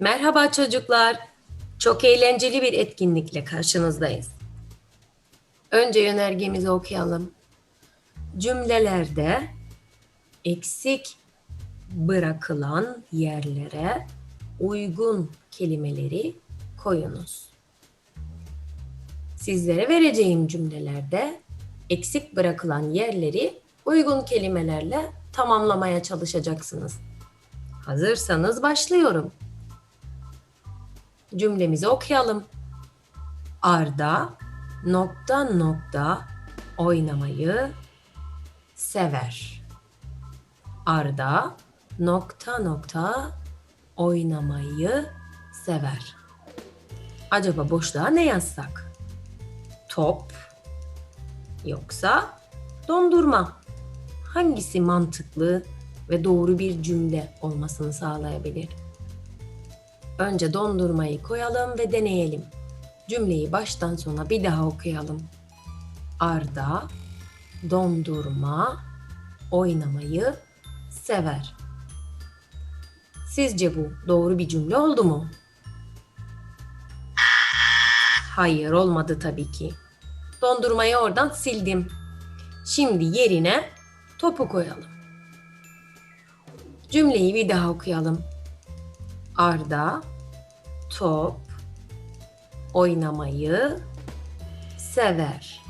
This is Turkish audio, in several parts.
Merhaba çocuklar. Çok eğlenceli bir etkinlikle karşınızdayız. Önce yönergemizi okuyalım. Cümlelerde eksik bırakılan yerlere uygun kelimeleri koyunuz. Sizlere vereceğim cümlelerde eksik bırakılan yerleri uygun kelimelerle tamamlamaya çalışacaksınız. Hazırsanız başlıyorum. Cümlemizi okuyalım. Arda nokta nokta oynamayı sever. Arda nokta nokta oynamayı sever. Acaba boşluğa ne yazsak? Top yoksa dondurma. Hangisi mantıklı ve doğru bir cümle olmasını sağlayabilir? Önce dondurmayı koyalım ve deneyelim. Cümleyi baştan sona bir daha okuyalım. Arda dondurma oynamayı sever. Sizce bu doğru bir cümle oldu mu? Hayır olmadı tabii ki. Dondurmayı oradan sildim. Şimdi yerine topu koyalım. Cümleyi bir daha okuyalım. Arda top oynamayı sever.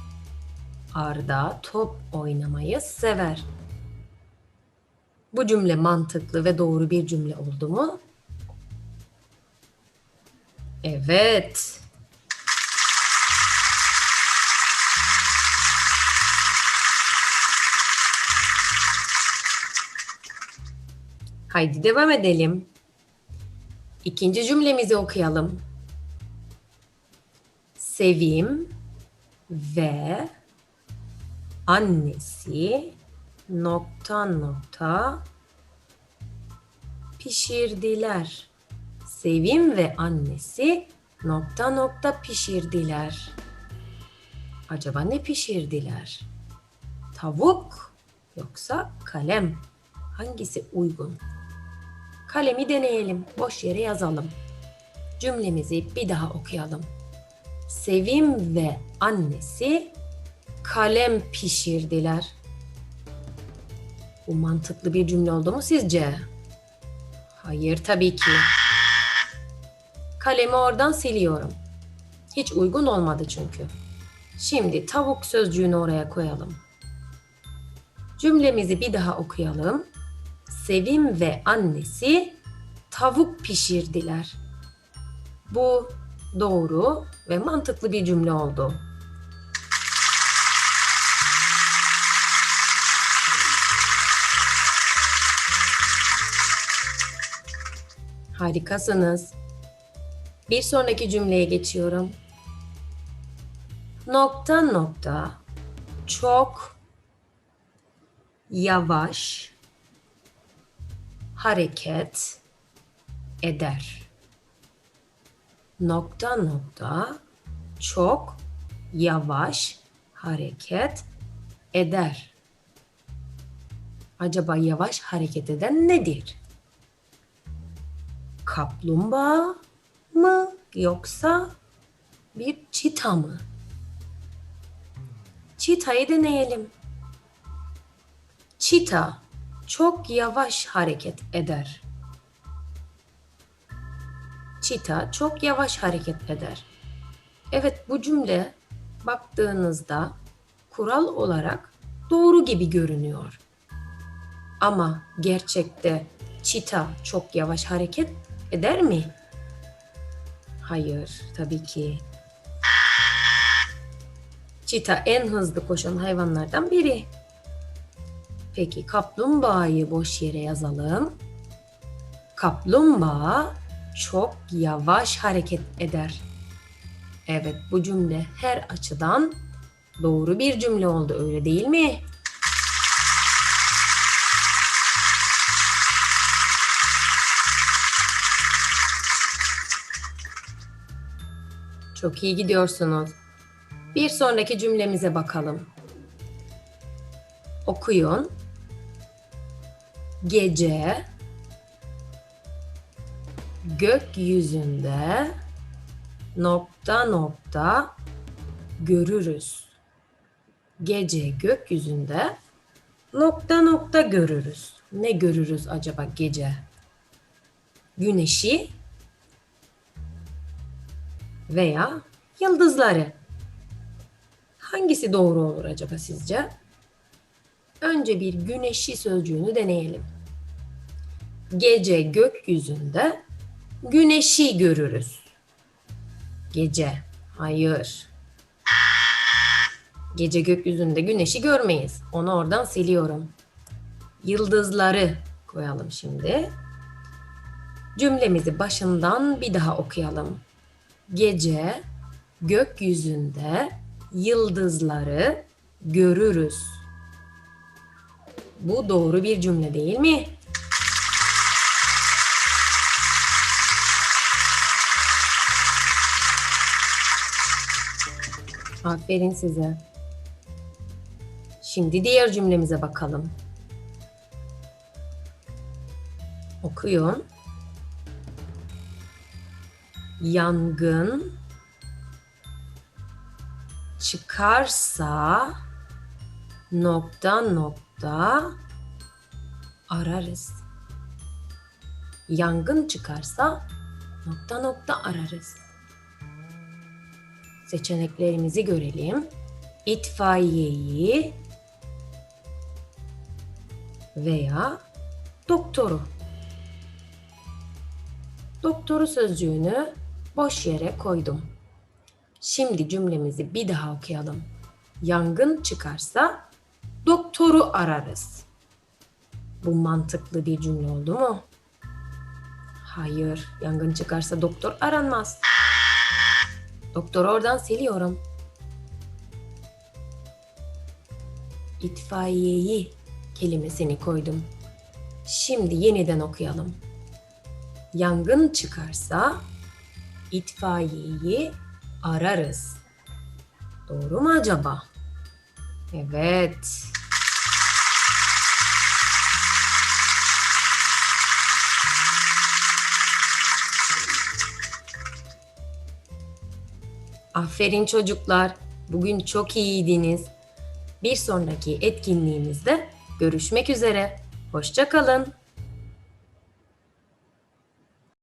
Arda top oynamayı sever. Bu cümle mantıklı ve doğru bir cümle oldu mu? Evet. Haydi devam edelim. İkinci cümlemizi okuyalım. Sevim ve annesi nokta nokta pişirdiler. Sevim ve annesi nokta nokta pişirdiler. Acaba ne pişirdiler? Tavuk yoksa kalem? Hangisi uygun? Kalemi deneyelim. Boş yere yazalım. Cümlemizi bir daha okuyalım. Sevim ve annesi kalem pişirdiler. Bu mantıklı bir cümle oldu mu sizce? Hayır tabii ki. Kalemi oradan siliyorum. Hiç uygun olmadı çünkü. Şimdi tavuk sözcüğünü oraya koyalım. Cümlemizi bir daha okuyalım. Sevim ve annesi tavuk pişirdiler. Bu doğru ve mantıklı bir cümle oldu. Harikasınız. Bir sonraki cümleye geçiyorum. Nokta nokta çok yavaş hareket eder. Nokta nokta çok yavaş hareket eder. Acaba yavaş hareket eden nedir? Kaplumbağa mı yoksa bir çita mı? Çitayı deneyelim. Çita çok yavaş hareket eder. Çita çok yavaş hareket eder. Evet bu cümle baktığınızda kural olarak doğru gibi görünüyor. Ama gerçekte çita çok yavaş hareket eder mi? Hayır, tabii ki. Çita en hızlı koşan hayvanlardan biri. Peki kaplumbağayı boş yere yazalım. Kaplumbağa çok yavaş hareket eder. Evet bu cümle her açıdan doğru bir cümle oldu öyle değil mi? Çok iyi gidiyorsunuz. Bir sonraki cümlemize bakalım. Okuyun. Gece gökyüzünde nokta nokta görürüz. Gece gökyüzünde nokta nokta görürüz. Ne görürüz acaba gece? Güneşi veya yıldızları. Hangisi doğru olur acaba sizce? Önce bir güneşi sözcüğünü deneyelim. Gece gökyüzünde güneşi görürüz. Gece. Hayır. Gece gökyüzünde güneşi görmeyiz. Onu oradan siliyorum. Yıldızları koyalım şimdi. Cümlemizi başından bir daha okuyalım. Gece gökyüzünde yıldızları görürüz. Bu doğru bir cümle değil mi? Aferin size. Şimdi diğer cümlemize bakalım. Okuyun. Yangın çıkarsa nokta nokta ararız. Yangın çıkarsa nokta nokta ararız. Seçeneklerimizi görelim. İtfaiyeyi veya doktoru. Doktoru sözcüğünü boş yere koydum. Şimdi cümlemizi bir daha okuyalım. Yangın çıkarsa doktoru ararız. Bu mantıklı bir cümle oldu mu? Hayır, yangın çıkarsa doktor aranmaz. Doktoru oradan siliyorum. İtfaiyeyi kelimesini koydum. Şimdi yeniden okuyalım. Yangın çıkarsa itfaiyeyi ararız. Doğru mu acaba? Evet. Aferin çocuklar. Bugün çok iyiydiniz. Bir sonraki etkinliğimizde görüşmek üzere. Hoşça kalın.